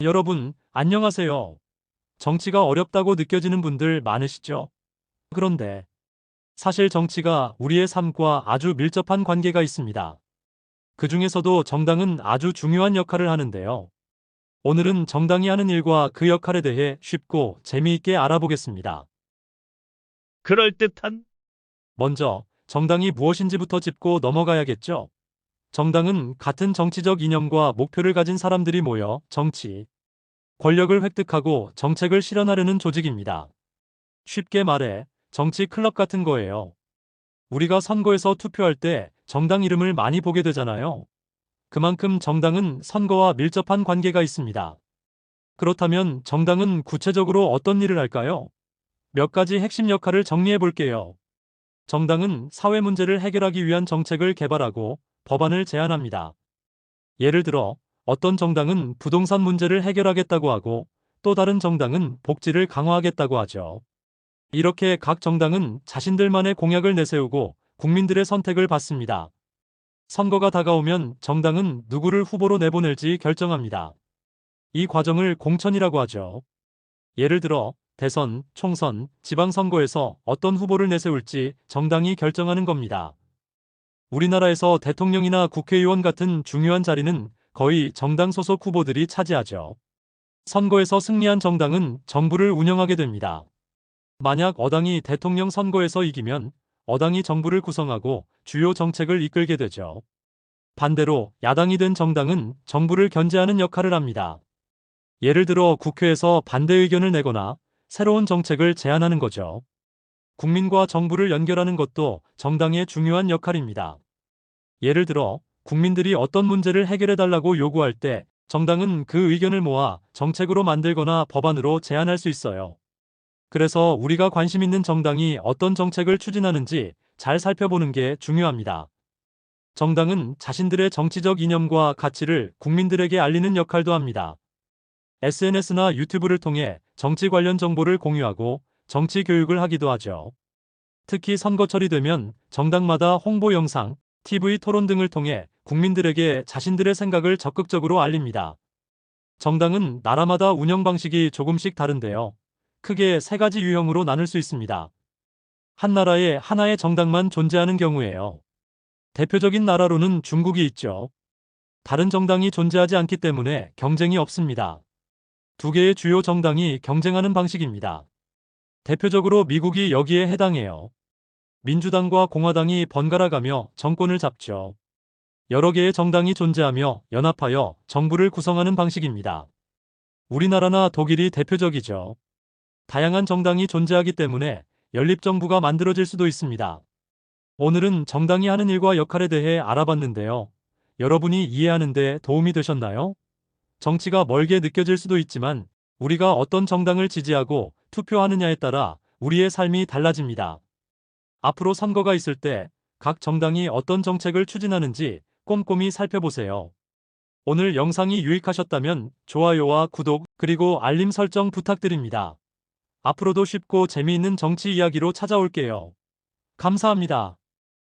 여러분, 안녕하세요. 정치가 어렵다고 느껴지는 분들 많으시죠? 그런데 사실 정치가 우리의 삶과 아주 밀접한 관계가 있습니다. 그 중에서도 정당은 아주 중요한 역할을 하는데요. 오늘은 정당이 하는 일과 그 역할에 대해 쉽고 재미있게 알아보겠습니다. 그럴듯한 먼저 정당이 무엇인지부터 짚고 넘어가야겠죠. 정당은 같은 정치적 이념과 목표를 가진 사람들이 모여 정치, 권력을 획득하고 정책을 실현하려는 조직입니다. 쉽게 말해 정치 클럽 같은 거예요. 우리가 선거에서 투표할 때 정당 이름을 많이 보게 되잖아요. 그만큼 정당은 선거와 밀접한 관계가 있습니다. 그렇다면 정당은 구체적으로 어떤 일을 할까요? 몇 가지 핵심 역할을 정리해 볼게요. 정당은 사회 문제를 해결하기 위한 정책을 개발하고 법안을 제안합니다. 예를 들어 어떤 정당은 부동산 문제를 해결하겠다고 하고 또 다른 정당은 복지를 강화하겠다고 하죠. 이렇게 각 정당은 자신들만의 공약을 내세우고 국민들의 선택을 받습니다. 선거가 다가오면 정당은 누구를 후보로 내보낼지 결정합니다. 이 과정을 공천이라고 하죠. 예를 들어 대선, 총선, 지방선거에서 어떤 후보를 내세울지 정당이 결정하는 겁니다. 우리나라에서 대통령이나 국회의원 같은 중요한 자리는 거의 정당 소속 후보들이 차지하죠. 선거에서 승리한 정당은 정부를 운영하게 됩니다. 만약 어당이 대통령 선거에서 이기면 어당이 정부를 구성하고 주요 정책을 이끌게 되죠. 반대로 야당이 된 정당은 정부를 견제하는 역할을 합니다. 예를 들어 국회에서 반대 의견을 내거나 새로운 정책을 제안하는 거죠. 국민과 정부를 연결하는 것도 정당의 중요한 역할입니다. 예를 들어 국민들이 어떤 문제를 해결해 달라고 요구할 때 정당은 그 의견을 모아 정책으로 만들거나 법안으로 제안할 수 있어요. 그래서 우리가 관심 있는 정당이 어떤 정책을 추진하는지 잘 살펴보는 게 중요합니다. 정당은 자신들의 정치적 이념과 가치를 국민들에게 알리는 역할도 합니다. SNS나 유튜브를 통해 정치 관련 정보를 공유하고 정치 교육을 하기도 하죠. 특히 선거철이 되면 정당마다 홍보 영상, TV 토론 등을 통해 국민들에게 자신들의 생각을 적극적으로 알립니다. 정당은 나라마다 운영 방식이 조금씩 다른데요. 크게 세 가지 유형으로 나눌 수 있습니다. 한 나라에 하나의 정당만 존재하는 경우에요. 대표적인 나라로는 중국이 있죠. 다른 정당이 존재하지 않기 때문에 경쟁이 없습니다. 두 개의 주요 정당이 경쟁하는 방식입니다. 대표적으로 미국이 여기에 해당해요. 민주당과 공화당이 번갈아 가며 정권을 잡죠. 여러 개의 정당이 존재하며 연합하여 정부를 구성하는 방식입니다. 우리나라나 독일이 대표적이죠. 다양한 정당이 존재하기 때문에 연립정부가 만들어질 수도 있습니다. 오늘은 정당이 하는 일과 역할에 대해 알아봤는데요. 여러분이 이해하는데 도움이 되셨나요? 정치가 멀게 느껴질 수도 있지만 우리가 어떤 정당을 지지하고 투표하느냐에 따라 우리의 삶이 달라집니다. 앞으로 선거가 있을 때 각 정당이 어떤 정책을 추진하는지 꼼꼼히 살펴보세요. 오늘 영상이 유익하셨다면 좋아요와 구독 그리고 알림 설정 부탁드립니다. 앞으로도 쉽고 재미있는 정치 이야기로 찾아올게요. 감사합니다.